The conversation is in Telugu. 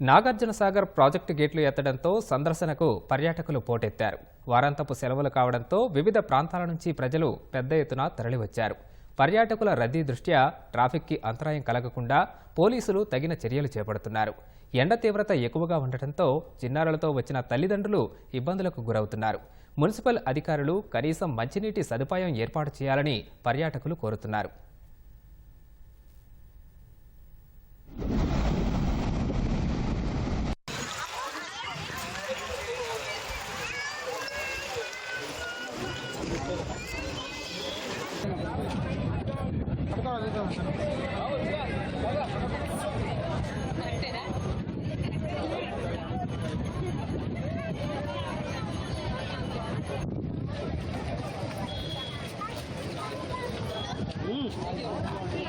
నాగార్జున సాగర్ ప్రాజెక్టు గేట్లు ఎత్తడంతో సందర్శనకు పర్యాటకులు పోటెత్తారు. వారాంతపు సెలవులు కావడంతో వివిధ ప్రాంతాల నుంచి ప్రజలు పెద్ద ఎత్తున తరలివచ్చారు. పర్యాటకుల రద్దీ దృష్ట్యా ట్రాఫిక్కి అంతరాయం కలగకుండా పోలీసులు తగిన చర్యలు చేపడుతున్నారు. ఎండ తీవ్రత ఎక్కువగా ఉండటంతో చిన్నారులతో వచ్చిన తల్లిదండ్రులు ఇబ్బందులకు గురవుతున్నారు. మున్సిపల్ అధికారులు కనీసం మంచినీటి సదుపాయం ఏర్పాటు చేయాలని పర్యాటకులు కోరుతున్నారు. 음.